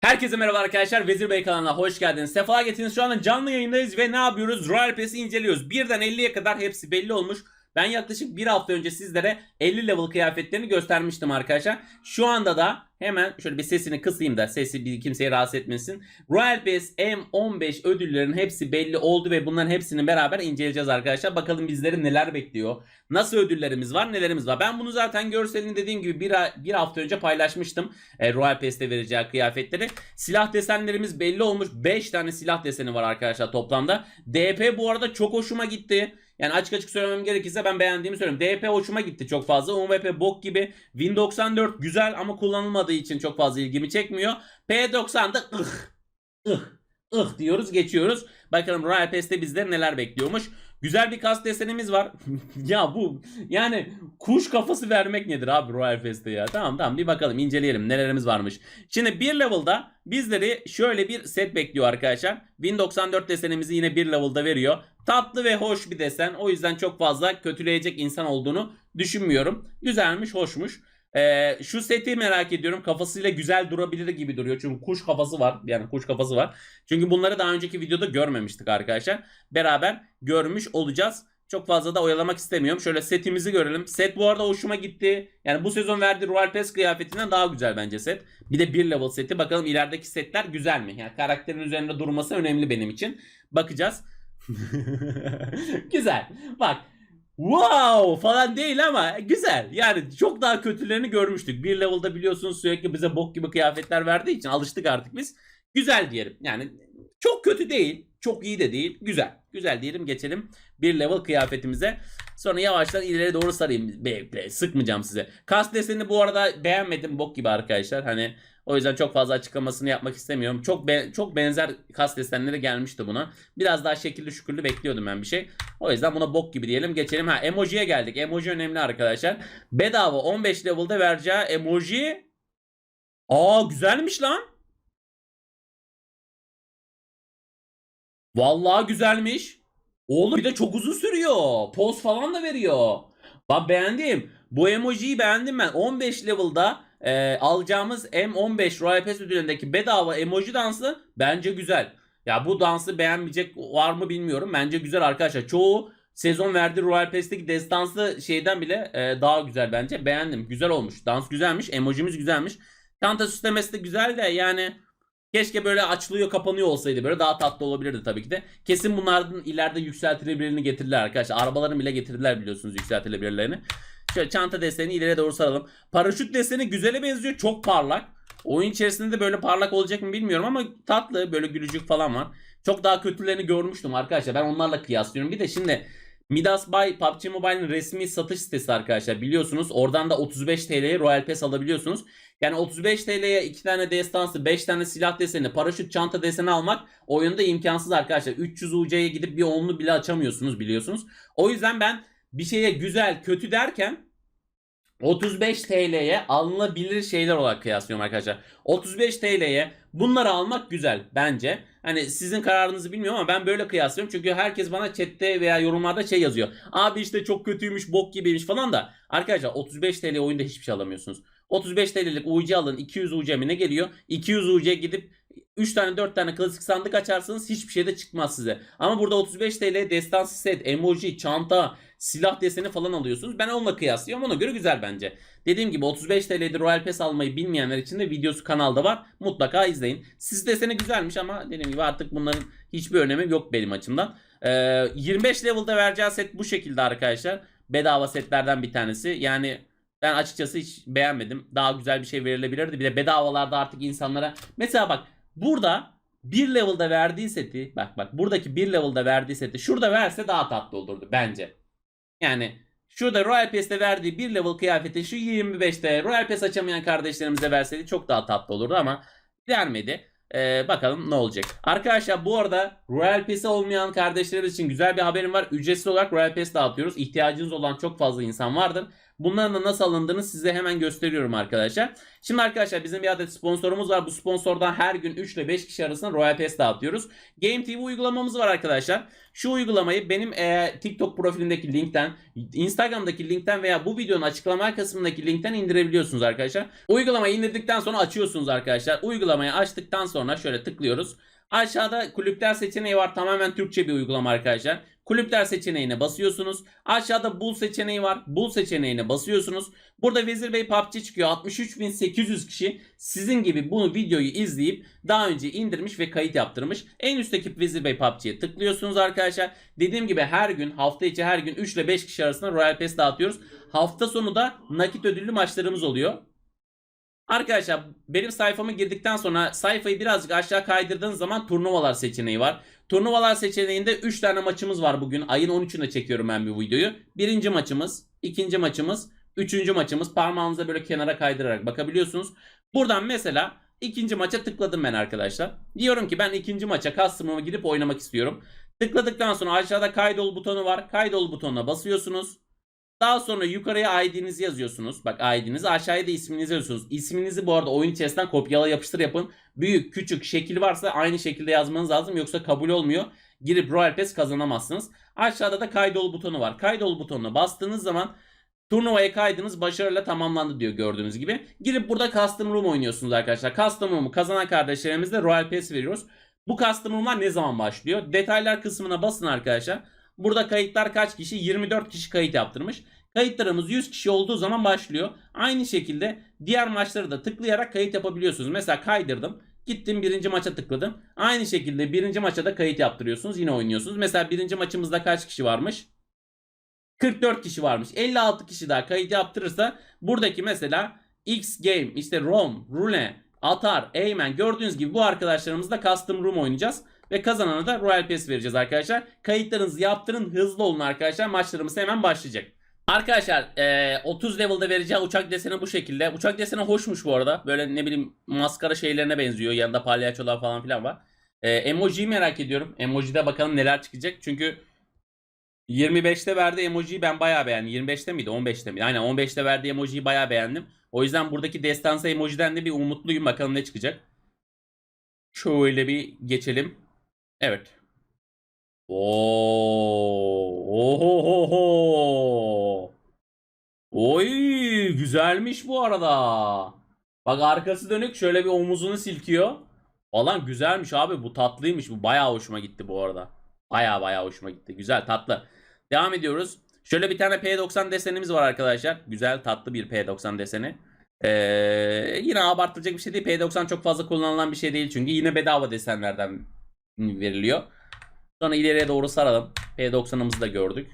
Herkese merhaba arkadaşlar. Vezir Bey kanalına hoş geldiniz. Sefa getirdiniz. Şu anda canlı yayındayız ve ne yapıyoruz? Royal Pass'i inceliyoruz. Birden 50'ye kadar hepsi belli olmuş. Ben yaklaşık bir hafta önce sizlere 50 level kıyafetlerini göstermiştim arkadaşlar. Şu anda da hemen şöyle bir sesini kısayım da sesi bir kimseyi rahatsız etmesin. Royal Pass M15 ödüllerinin hepsi belli oldu ve bunların hepsini beraber inceleyeceğiz arkadaşlar. Bakalım bizleri neler bekliyor. Nasıl ödüllerimiz var nelerimiz var. Ben bunu zaten görselini dediğim gibi bir, bir hafta önce paylaşmıştım. E, Royal Pass'te vereceği kıyafetleri. Silah desenlerimiz belli olmuş. 5 tane silah deseni var arkadaşlar toplamda. DP bu arada çok hoşuma gitti. Yani açık açık söylemem gerekirse ben beğendiğimi söylüyorum. DP hoşuma gitti çok fazla. UMP bok gibi. Win 94 güzel ama kullanılmadığı için çok fazla ilgimi çekmiyor. P90'da ıh ıh ıh diyoruz geçiyoruz. Bakalım Royal Pass'te bizleri neler bekliyormuş. Güzel bir kas desenimiz var. ya bu yani kuş kafası vermek nedir abi Royal Pass'te ya. Tamam tamam bir bakalım inceleyelim nelerimiz varmış. Şimdi bir level'da bizleri şöyle bir set bekliyor arkadaşlar. Win 94 desenimizi yine bir level'da veriyor. Tatlı ve hoş bir desen. O yüzden çok fazla kötüleyecek insan olduğunu düşünmüyorum. Güzelmiş, hoşmuş. Ee, şu seti merak ediyorum. Kafasıyla güzel durabilir gibi duruyor. Çünkü kuş kafası var. Yani kuş kafası var. Çünkü bunları daha önceki videoda görmemiştik arkadaşlar. Beraber görmüş olacağız. Çok fazla da oyalamak istemiyorum. Şöyle setimizi görelim. Set bu arada hoşuma gitti. Yani bu sezon verdiği Royal Pass kıyafetinden daha güzel bence set. Bir de bir level seti. Bakalım ilerideki setler güzel mi? Yani karakterin üzerinde durması önemli benim için. Bakacağız. güzel. Bak wow falan değil ama güzel. Yani çok daha kötülerini görmüştük. Bir level'da biliyorsunuz sürekli bize bok gibi kıyafetler verdiği için alıştık artık biz. Güzel diyelim. Yani çok kötü değil. Çok iyi de değil. Güzel. Güzel diyelim geçelim bir level kıyafetimize. Sonra yavaştan ileri doğru sarayım. Be, be, sıkmayacağım size. Kas desenini bu arada beğenmedim. Bok gibi arkadaşlar. Hani o yüzden çok fazla açıklamasını yapmak istemiyorum. Çok be- çok benzer kas desenleri gelmişti buna. Biraz daha şekilli şükürlü bekliyordum ben bir şey. O yüzden buna bok gibi diyelim. Geçelim. Ha emojiye geldik. Emoji önemli arkadaşlar. Bedava 15 level'da vereceği emoji Aa güzelmiş lan. Vallahi güzelmiş. Oğlum bir de çok uzun sürüyor. Poz falan da veriyor. Bak beğendim. Bu emojiyi beğendim ben. 15 level'da e, alacağımız M15 Royal Pass ödülündeki bedava emoji dansı bence güzel. Ya bu dansı beğenmeyecek var mı bilmiyorum. Bence güzel arkadaşlar. Çoğu sezon verdiği Royal Pass'teki destansı şeyden bile e, daha güzel bence. Beğendim. Güzel olmuş. Dans güzelmiş. Emojimiz güzelmiş. Çanta süslemesi de güzel de yani keşke böyle açılıyor kapanıyor olsaydı böyle daha tatlı olabilirdi tabii ki de. Kesin bunlardan ileride yükseltilebilirini getirirler arkadaşlar. Arabaların bile getirdiler biliyorsunuz yükseltilebilirlerini. Şöyle çanta deseni ileriye doğru saralım. Paraşüt deseni güzele benziyor. Çok parlak. Oyun içerisinde de böyle parlak olacak mı bilmiyorum ama tatlı böyle gülücük falan var. Çok daha kötülerini görmüştüm arkadaşlar. Ben onlarla kıyaslıyorum. Bir de şimdi Midas Buy PUBG Mobile'in resmi satış sitesi arkadaşlar biliyorsunuz. Oradan da 35 TL'ye Royal Pass alabiliyorsunuz. Yani 35 TL'ye 2 tane destansı, 5 tane silah deseni, paraşüt çanta deseni almak oyunda imkansız arkadaşlar. 300 UC'ye gidip bir onlu bile açamıyorsunuz biliyorsunuz. O yüzden ben bir şeye güzel, kötü derken 35 TL'ye alınabilir şeyler olarak kıyaslıyorum arkadaşlar. 35 TL'ye bunları almak güzel bence. Hani sizin kararınızı bilmiyorum ama ben böyle kıyaslıyorum. Çünkü herkes bana chatte veya yorumlarda şey yazıyor. Abi işte çok kötüymüş, bok gibiymiş falan da. Arkadaşlar 35 TL oyunda hiçbir şey alamıyorsunuz. 35 TL'lik UC alın 200 UC mi ne geliyor? 200 UC gidip 3 tane 4 tane klasik sandık açarsanız hiçbir şey de çıkmaz size. Ama burada 35 TL destansı set, emoji, çanta, silah deseni falan alıyorsunuz. Ben onunla kıyaslıyorum. Ona göre güzel bence. Dediğim gibi 35 TL'de Royal Pass almayı bilmeyenler için de videosu kanalda var. Mutlaka izleyin. Siz deseni güzelmiş ama dediğim gibi artık bunların hiçbir önemi yok benim açımdan. Ee, 25 level'da vereceği set bu şekilde arkadaşlar. Bedava setlerden bir tanesi. Yani ben açıkçası hiç beğenmedim. Daha güzel bir şey verilebilirdi. Bir de bedavalarda artık insanlara mesela bak burada bir level'da verdiği seti bak bak buradaki bir level'da verdiği seti şurada verse daha tatlı olurdu bence. Yani şurada Royal Pass'te verdiği bir level kıyafeti şu 25'te Royal Pass açamayan kardeşlerimize verseydi çok daha tatlı olurdu ama vermedi. Ee, bakalım ne olacak. Arkadaşlar bu arada Royal Pass'i olmayan kardeşlerimiz için güzel bir haberim var. Ücretsiz olarak Royal Pass dağıtıyoruz. İhtiyacınız olan çok fazla insan vardır. Bunların da nasıl alındığını size hemen gösteriyorum arkadaşlar. Şimdi arkadaşlar bizim bir adet sponsorumuz var. Bu sponsordan her gün 3 ile 5 kişi arasında Royal Pass dağıtıyoruz. Game TV uygulamamız var arkadaşlar. Şu uygulamayı benim e, TikTok profilimdeki linkten, Instagram'daki linkten veya bu videonun açıklama kısmındaki linkten indirebiliyorsunuz arkadaşlar. Uygulamayı indirdikten sonra açıyorsunuz arkadaşlar. Uygulamayı açtıktan sonra şöyle tıklıyoruz. Aşağıda kulüpler seçeneği var. Tamamen Türkçe bir uygulama arkadaşlar. Kulüpler seçeneğine basıyorsunuz. Aşağıda bul seçeneği var. Bul seçeneğine basıyorsunuz. Burada Vezir Bey PUBG çıkıyor. 63.800 kişi sizin gibi bunu videoyu izleyip daha önce indirmiş ve kayıt yaptırmış. En üstteki Vezir Bey PUBG'ye tıklıyorsunuz arkadaşlar. Dediğim gibi her gün hafta içi her gün 3 ile 5 kişi arasında Royal Pass dağıtıyoruz. Hafta sonu da nakit ödüllü maçlarımız oluyor. Arkadaşlar benim sayfama girdikten sonra sayfayı birazcık aşağı kaydırdığınız zaman turnuvalar seçeneği var. Turnuvalar seçeneğinde 3 tane maçımız var bugün. Ayın 13'ünde çekiyorum ben bir videoyu. Birinci maçımız, ikinci maçımız, üçüncü maçımız. Parmağınıza böyle kenara kaydırarak bakabiliyorsunuz. Buradan mesela ikinci maça tıkladım ben arkadaşlar. Diyorum ki ben ikinci maça customer'ıma girip oynamak istiyorum. Tıkladıktan sonra aşağıda kaydol butonu var. Kaydol butonuna basıyorsunuz. Daha sonra yukarıya ID'nizi yazıyorsunuz. Bak ID'nizi aşağıya da isminizi yazıyorsunuz. İsminizi bu arada oyun içerisinden kopyala yapıştır yapın. Büyük, küçük, şekil varsa aynı şekilde yazmanız lazım. Yoksa kabul olmuyor. Girip Royal Pass kazanamazsınız. Aşağıda da kaydol butonu var. Kaydol butonuna bastığınız zaman turnuvaya kaydınız başarıyla tamamlandı diyor gördüğünüz gibi. Girip burada Custom Room oynuyorsunuz arkadaşlar. Custom Room'u kazanan kardeşlerimize Royal Pass veriyoruz. Bu Custom Room'lar ne zaman başlıyor? Detaylar kısmına basın arkadaşlar. Burada kayıtlar kaç kişi? 24 kişi kayıt yaptırmış. Kayıtlarımız 100 kişi olduğu zaman başlıyor. Aynı şekilde diğer maçları da tıklayarak kayıt yapabiliyorsunuz. Mesela kaydırdım. Gittim birinci maça tıkladım. Aynı şekilde birinci maça da kayıt yaptırıyorsunuz. Yine oynuyorsunuz. Mesela birinci maçımızda kaç kişi varmış? 44 kişi varmış. 56 kişi daha kayıt yaptırırsa buradaki mesela X Game, işte Rom, Rune, Atar, Eymen gördüğünüz gibi bu arkadaşlarımızla Custom Room oynayacağız. Ve kazanana da Royal Pass vereceğiz arkadaşlar. Kayıtlarınızı yaptırın hızlı olun arkadaşlar. Maçlarımız hemen başlayacak. Arkadaşlar e, 30 level'da vereceği uçak deseni bu şekilde. Uçak deseni hoşmuş bu arada. Böyle ne bileyim maskara şeylerine benziyor. Yanında palyaçolar falan filan var. E, emojiyi merak ediyorum. Emojide bakalım neler çıkacak. Çünkü 25'te verdiği emojiyi ben bayağı beğendim. 25'te miydi? 15'te miydi? Aynen 15'te verdiği emojiyi bayağı beğendim. O yüzden buradaki destansı emojiden de bir umutluyum. Bakalım ne çıkacak. Şöyle bir geçelim. Evet. Oo, ohohoho. Oy, güzelmiş bu arada. Bak arkası dönük şöyle bir omuzunu silkiyor. Falan güzelmiş abi bu tatlıymış bu bayağı hoşuma gitti bu arada. Bayağı bayağı hoşuma gitti. Güzel tatlı. Devam ediyoruz. Şöyle bir tane P90 desenimiz var arkadaşlar. Güzel tatlı bir P90 deseni. Ee, yine abartılacak bir şey değil. P90 çok fazla kullanılan bir şey değil çünkü yine bedava desenlerden veriliyor. Sonra ileriye doğru saralım. P90'ımızı da gördük.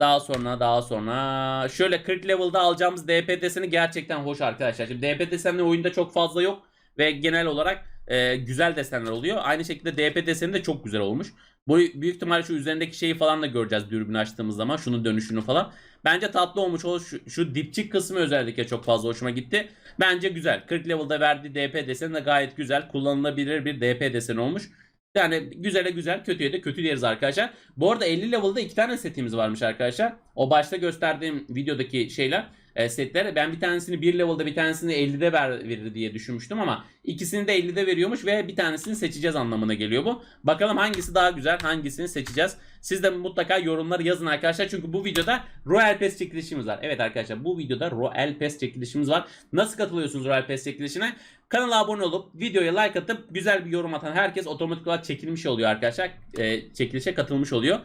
Daha sonra daha sonra şöyle 40 level'da alacağımız DP deseni gerçekten hoş arkadaşlar. Şimdi DP desenli oyunda çok fazla yok ve genel olarak e, güzel desenler oluyor. Aynı şekilde DP deseni de çok güzel olmuş. Bu büyük ihtimalle şu üzerindeki şeyi falan da göreceğiz dürbün açtığımız zaman. Şunun dönüşünü falan. Bence tatlı olmuş. O şu, şu dipçik kısmı özellikle çok fazla hoşuma gitti. Bence güzel. 40 level'da verdiği DP deseni de gayet güzel. Kullanılabilir bir DP deseni olmuş. Yani güzele güzel, kötüye de kötü deriz arkadaşlar. Bu arada 50 level'da iki tane setimiz varmış arkadaşlar. O başta gösterdiğim videodaki şeyler, e, setler. Ben bir tanesini 1 level'da bir tanesini 50'de ver, verir diye düşünmüştüm ama ikisini de 50'de veriyormuş ve bir tanesini seçeceğiz anlamına geliyor bu. Bakalım hangisi daha güzel, hangisini seçeceğiz. Siz de mutlaka yorumları yazın arkadaşlar. Çünkü bu videoda Royal Pass çekilişimiz var. Evet arkadaşlar bu videoda Royal Pass çekilişimiz var. Nasıl katılıyorsunuz Royal Pass çekilişine? Kanala abone olup videoya like atıp güzel bir yorum atan herkes otomatik olarak çekilmiş oluyor arkadaşlar. E, çekilişe katılmış oluyor.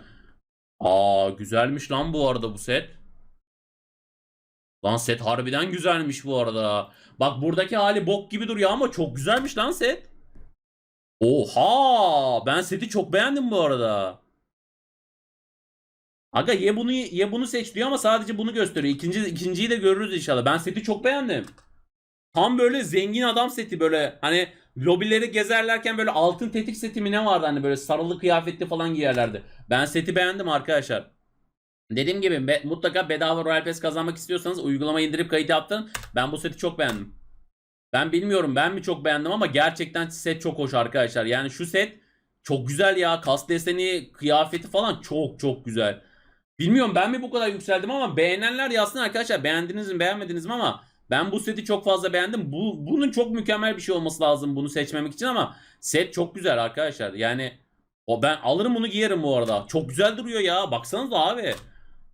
Aa güzelmiş lan bu arada bu set. Lan set harbiden güzelmiş bu arada. Bak buradaki hali bok gibi duruyor ama çok güzelmiş lan set. Oha! Ben seti çok beğendim bu arada. Aga ye bunu ye bunu seç diyor ama sadece bunu gösteriyor. İkinci ikinciyi de görürüz inşallah. Ben seti çok beğendim. Tam böyle zengin adam seti böyle hani lobileri gezerlerken böyle altın tetik seti mi ne vardı hani böyle sarılı kıyafetli falan giyerlerdi. Ben seti beğendim arkadaşlar. Dediğim gibi be, mutlaka bedava Royal Pass kazanmak istiyorsanız uygulama indirip kayıt yaptın. Ben bu seti çok beğendim. Ben bilmiyorum ben mi çok beğendim ama gerçekten set çok hoş arkadaşlar. Yani şu set çok güzel ya. Kas deseni, kıyafeti falan çok çok güzel. Bilmiyorum ben mi bu kadar yükseldim ama beğenenler yazsın arkadaşlar. Beğendiniz mi beğenmediniz mi ama ben bu seti çok fazla beğendim. Bu bunun çok mükemmel bir şey olması lazım bunu seçmemek için ama set çok güzel arkadaşlar. Yani o ben alırım bunu giyerim bu arada. Çok güzel duruyor ya. Baksanıza abi.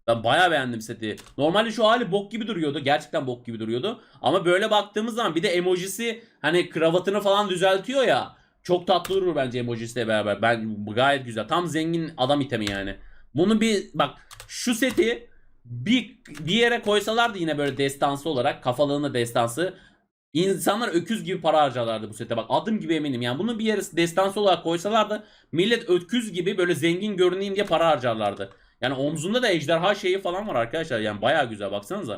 Ben bayağı beğendim seti. Normalde şu hali bok gibi duruyordu. Gerçekten bok gibi duruyordu. Ama böyle baktığımız zaman bir de emojisi hani kravatını falan düzeltiyor ya. Çok tatlı durur bence emojisiyle beraber. Ben gayet güzel. Tam zengin adam itemi yani. Bunu bir bak şu seti bir bir yere koysalardı yine böyle destansı olarak kafalığında destansı insanlar öküz gibi para harcarlardı bu sete bak adım gibi eminim yani bunu bir yere destansı olarak koysalardı millet öküz gibi böyle zengin görüneyim diye para harcarlardı. Yani omzunda da ejderha şeyi falan var arkadaşlar yani baya güzel baksanıza.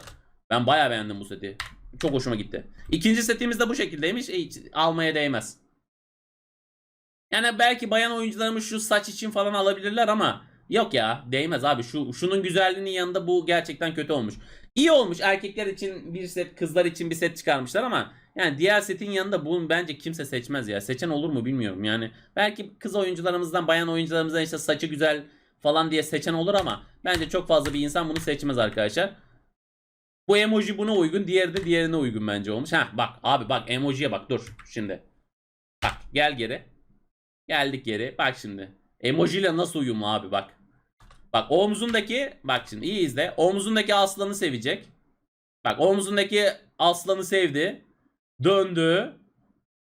Ben baya beğendim bu seti. Çok hoşuma gitti. İkinci setimiz de bu şekildeymiş. Hiç almaya değmez. Yani belki bayan oyuncularımız şu saç için falan alabilirler ama yok ya değmez abi. Şu şunun güzelliğinin yanında bu gerçekten kötü olmuş. İyi olmuş erkekler için bir set, kızlar için bir set çıkarmışlar ama yani diğer setin yanında bunu bence kimse seçmez ya. Seçen olur mu bilmiyorum. Yani belki kız oyuncularımızdan, bayan oyuncularımızdan işte saçı güzel falan diye seçen olur ama bence çok fazla bir insan bunu seçmez arkadaşlar. Bu emoji buna uygun, diğeri de diğerine uygun bence olmuş. Heh bak abi bak emojiye bak dur şimdi. Bak gel geri. Geldik geri. Bak şimdi. Emoji ile nasıl uyumlu abi bak. Bak omzundaki bak şimdi iyi izle. Omzundaki aslanı sevecek. Bak omzundaki aslanı sevdi. Döndü.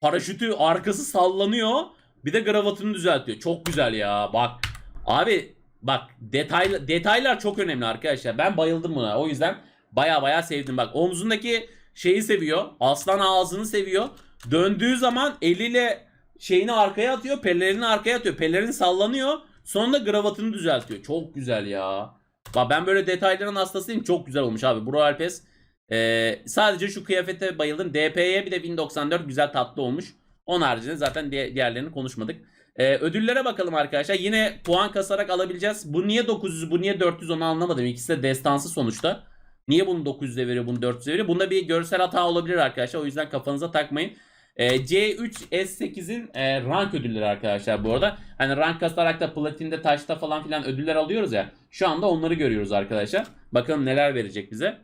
Paraşütü arkası sallanıyor. Bir de kravatını düzeltiyor. Çok güzel ya. Bak. Abi bak detay detaylar çok önemli arkadaşlar. Ben bayıldım buna. O yüzden baya baya sevdim. Bak omzundaki şeyi seviyor. Aslan ağzını seviyor. Döndüğü zaman eliyle şeyini arkaya atıyor. Pellerini arkaya atıyor. Pellerin sallanıyor. Sonra da kravatını düzeltiyor. Çok güzel ya. Bak ben böyle detayların hastasıyım. Çok güzel olmuş abi. Bro Alpes. Ee, sadece şu kıyafete bayıldım. DP'ye bir de 1094 güzel tatlı olmuş. Onun haricinde zaten di- diğerlerini konuşmadık. Ee, ödüllere bakalım arkadaşlar. Yine puan kasarak alabileceğiz. Bu niye 900 bu niye 400 onu anlamadım. İkisi de destansı sonuçta. Niye bunu 900'e veriyor bunu 400'e veriyor? Bunda bir görsel hata olabilir arkadaşlar. O yüzden kafanıza takmayın. Ee, C3 S8'in e, rank ödülleri arkadaşlar bu arada. Hani rank kasarak da platinde taşta falan filan ödüller alıyoruz ya. Şu anda onları görüyoruz arkadaşlar. Bakalım neler verecek bize.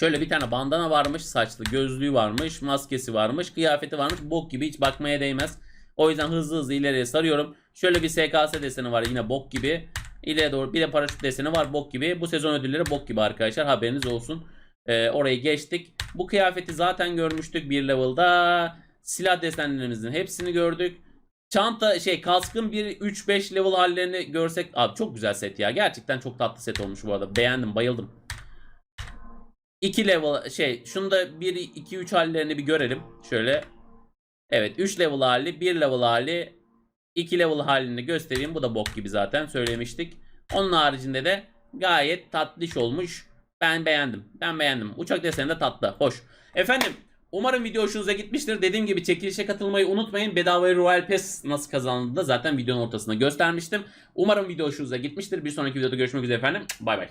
Şöyle bir tane bandana varmış, saçlı gözlüğü varmış, maskesi varmış, kıyafeti varmış. Bok gibi hiç bakmaya değmez. O yüzden hızlı hızlı ileriye sarıyorum. Şöyle bir SKS deseni var yine bok gibi. İleriye doğru bir de paraşüt deseni var bok gibi. Bu sezon ödülleri bok gibi arkadaşlar haberiniz olsun. Ee, orayı geçtik. Bu kıyafeti zaten görmüştük bir level'da. Silah desenlerimizin hepsini gördük. Çanta şey kaskın bir 3-5 level hallerini görsek abi çok güzel set ya. Gerçekten çok tatlı set olmuş bu arada. Beğendim, bayıldım. 2 level şey şunu da 1 2 3 hallerini bir görelim. Şöyle. Evet 3 level hali, 1 level hali, 2 level halini göstereyim. Bu da bok gibi zaten söylemiştik. Onun haricinde de gayet tatlış olmuş. Ben beğendim. Ben beğendim. Uçak deseni de tatlı. Hoş. Efendim umarım video hoşunuza gitmiştir. Dediğim gibi çekilişe katılmayı unutmayın. Bedavaya Royal Pass nasıl kazanıldığını da zaten videonun ortasında göstermiştim. Umarım video hoşunuza gitmiştir. Bir sonraki videoda görüşmek üzere efendim. Bay bay.